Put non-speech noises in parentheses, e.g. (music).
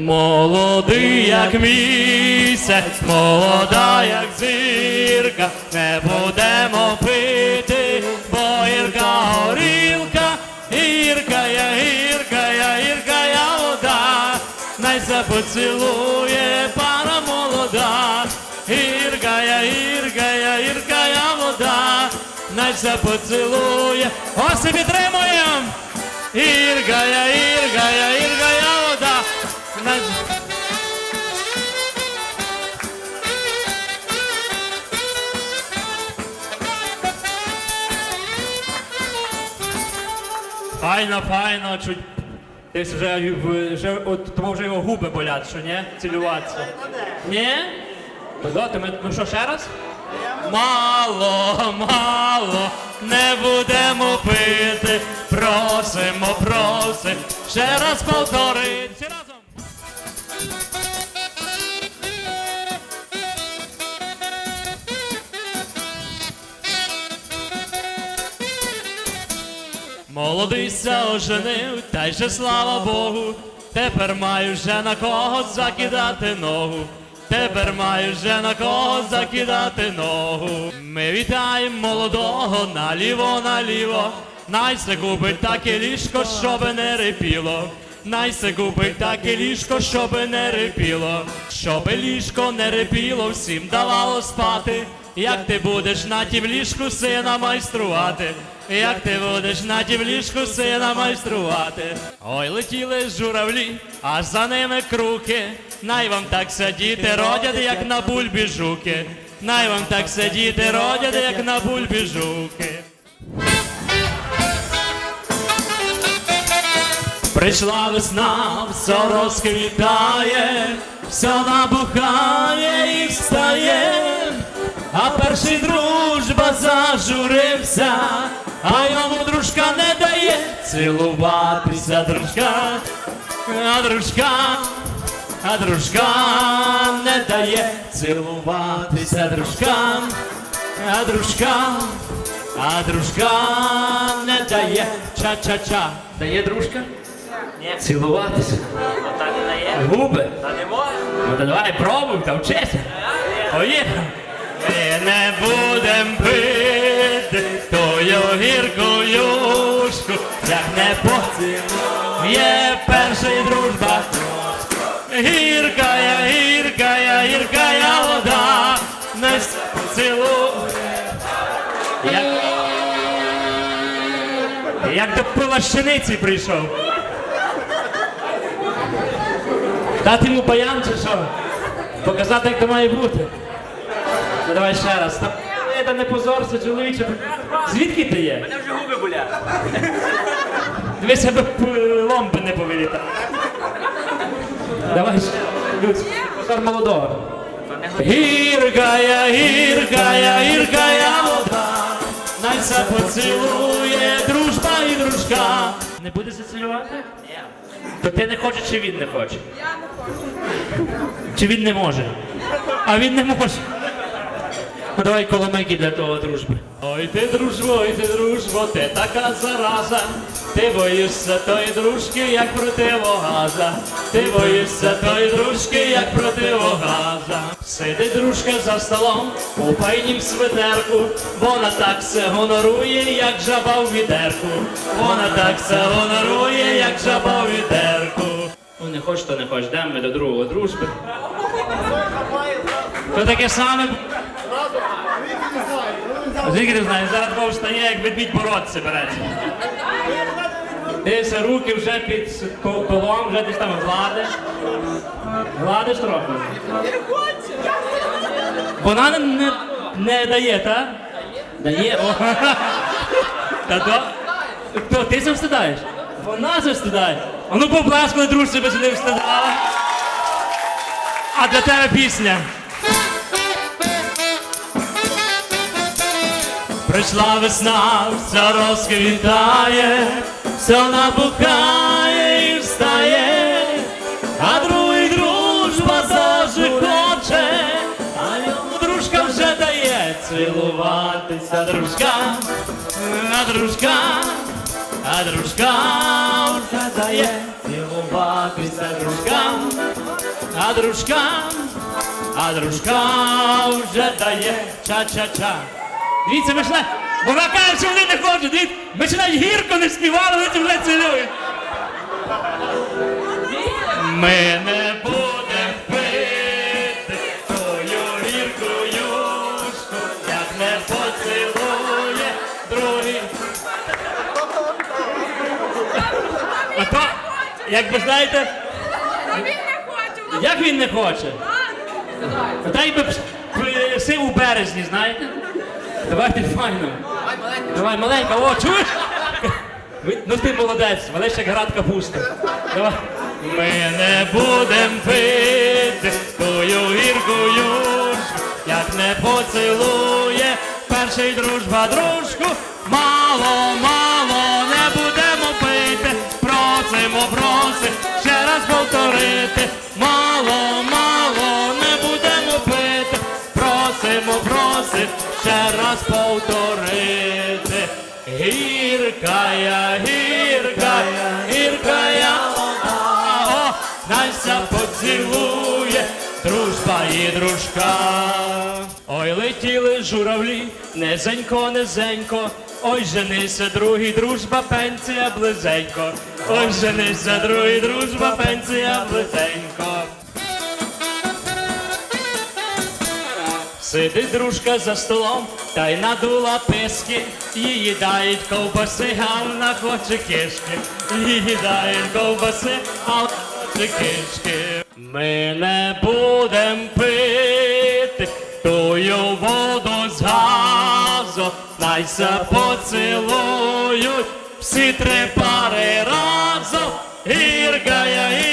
Молодий, як місяць, молода, як зірка, не будемо пити, бо гірка горілка, гірка я, гірка я, гірка я вода, най поцілує пара молода, гірка я, гірка я, гірка я вода, най поцілує, ось і підтримуємо! Ірга я, Ірга я Файно, файно, чуть. Десь вже, вже от тому вже його губи болять, що ні? Цілюватися. Ні? Ну, що, ще раз? Мало, мало, не будемо пити, просимо, просимо, ще раз повтори. Всі разом. Молодий ся оженив, та й же слава Богу, тепер маю вже на кого закидати ногу. Тепер маю вже на кого закидати ногу. Ми вітаємо молодого наліво, наліво. Най се купить таке ліжко, щоби не рипіло. Най се купить таке ліжко, щоби не рипіло. Щоби ліжко не рипіло, всім давало спати. Як ти будеш на тім ліжку сина майструвати? Як ти будеш на тім ліжку сина майструвати? Ой, летіли журавлі, аж за ними круки. Най вам так сидіти, родять, як на бульбі жуки. Най вам так сидіти, родять, як на бульбі жуки. Прийшла весна, все розквітає, все набухає і встає, а перший дружба зажурився, а йому дружка не дає цілуватися дружка, а дружка, а дружка не дає цілуватися дружка, а дружка, а дружка не дає ча-ча-ча. Дає дружка? Ні. Цілуватися. Та не дає. Губи. Та не може. Ну то давай пробуй, та вчися. Поїхали. Ми не будем пити тою гірку юшку, як не поцілує перший дружба. Гірка я, гірка я, гірка я вода, не поцілує. Як, як до пилащениці прийшов. Дати йому баян чи що? Показати, як то має бути. Ну давай ще раз. Та, е, та не позорся, чоловіче. Звідки ти є? Мене вже губи болять. Дивись, аби ломби не повилітали. Давай ще. Люць, позор молодого. Гірка я, гірка я, вода. Най се поцілує дружба і дружка. Не будеш зацілювати? Ні. То ти не хочеш, чи він не хоче? Чи він не може? А він не може. Давай коломейки для того дружби. Ой ти дружбо, ой ти дружбо, ти така зараза. Ти боїшся тої дружки, як противогаза. Ти боїшся тої дружки, як противогаза. Сидить дружка за столом у пайнім свитерку. Вона так се гонорує, як жаба в відерку. Вона так се гонорує, як жаба в відерку. Ну не хочеш, то не хочеш, йдемо ми до другого дружби. То таке саме. Звідки ти знаєш, зараз Бог встає, як ведмідь боротися береться. Дивися, руки вже під колом, вже десь там гладиш. Гладиш трохи. Вона не, не, не дає, так? Дає. О. (laughs) Та то. То ти це встидаєш? Вона це встидає. А ну поплескали дружці, би сюди встидала. А для тебе пісня. Прийшла весна, все розквітає, все набухає і встає, а другий дружба завжди а йому дружка вже дає цілуватися дружка, а дружка, а дружка вже дає цілуватися. дружкам, а дружкам, а дружкам вже дає ча-ча-ча. Дивіться, ми ж. Вона каже, що вони не хочуть. Дивіться, ми ж навіть гірко не співали, вони вже цілують. Ми не будемо пити тою гірку юшку, як не поцілує другий. А то, як ви знаєте, як він не хоче? Дай би си у березні, знаєте? Давайте файно. Давай, маленька, о, чуєш? Ну ти молодець, валиш як град капуста. Давай. Ми не будем пити тою гірку як не поцілує перший дружба дружку. Мало, мало, не будемо пити, просимо, просимо, ще раз повторити. Ще раз повторити. Гіркая, гіркая, гіркая вода, Настя поцілує, дружба і дружка. Ой, летіли журавлі, низенько, низенько, ой, женися, другий, дружба, пенсія близенько. Ой, женися, другий, дружба, пенсія близенько. Сидить дружка за столом, та й надула писки, її дають ковбаси, а вона хоче кишки, її дають ковбаси, а вона хоче кишки. Ми не будем пити тую воду з газу, найся поцілують всі три пари разом. Гіргая, гіргая,